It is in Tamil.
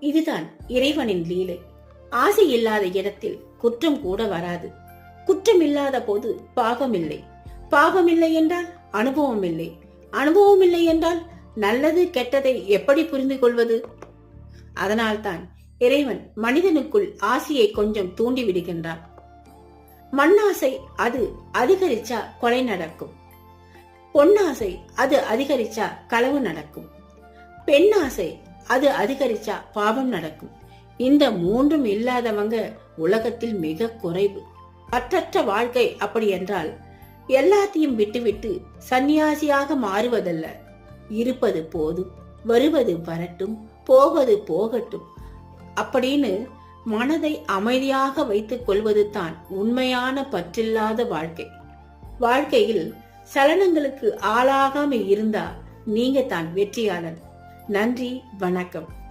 இதுதான் இறைவனின் லீலை. ஆசை இல்லாத இடத்தில் குற்றம் கூட வராது. குற்றம் இல்லாத போது பாவம் இல்லை பாவம் இல்லை என்றால் அனுபவம் இல்லை அனுபவம் இல்லை என்றால் நல்லது கெட்டதை எப்படி புரிந்து கொள்வது? அதனால்தான் இறைவன் மனிதனுக்குள் ஆசையை கொஞ்சம் தூண்டி விடுகின்றான். மண்ணாசை அது அதிகரிச்சா கொலை நடக்கும். பொன்னாசை அது அதிகரிச்சா களவு நடக்கும். பெண்ணாசை அது அதிகரிச்சா பாவம் நடக்கும். இந்த மூன்றும் இல்லாதவங்க உலகத்தில் மிக குறைவு. பற்றற்ற வாழ்க்கை அப்படி என்றால் எல்லாத்தையும் விட்டுவிட்டு சந்நியாசியாக மாறுவதல்ல. இருப்பது போதும் வருவது வரட்டும் போவது போகட்டும். அப்படின்னு மனதை அமைதியாக வைத்துக் கொள்வது தான் உண்மையான பற்றில்லாத வாழ்க்கை. வாழ்க்கையில் சலனங்களுக்கு ஆளாகாம இருந்தா நீங்க தான் வெற்றியாளர். நன்றி வணக்கம்.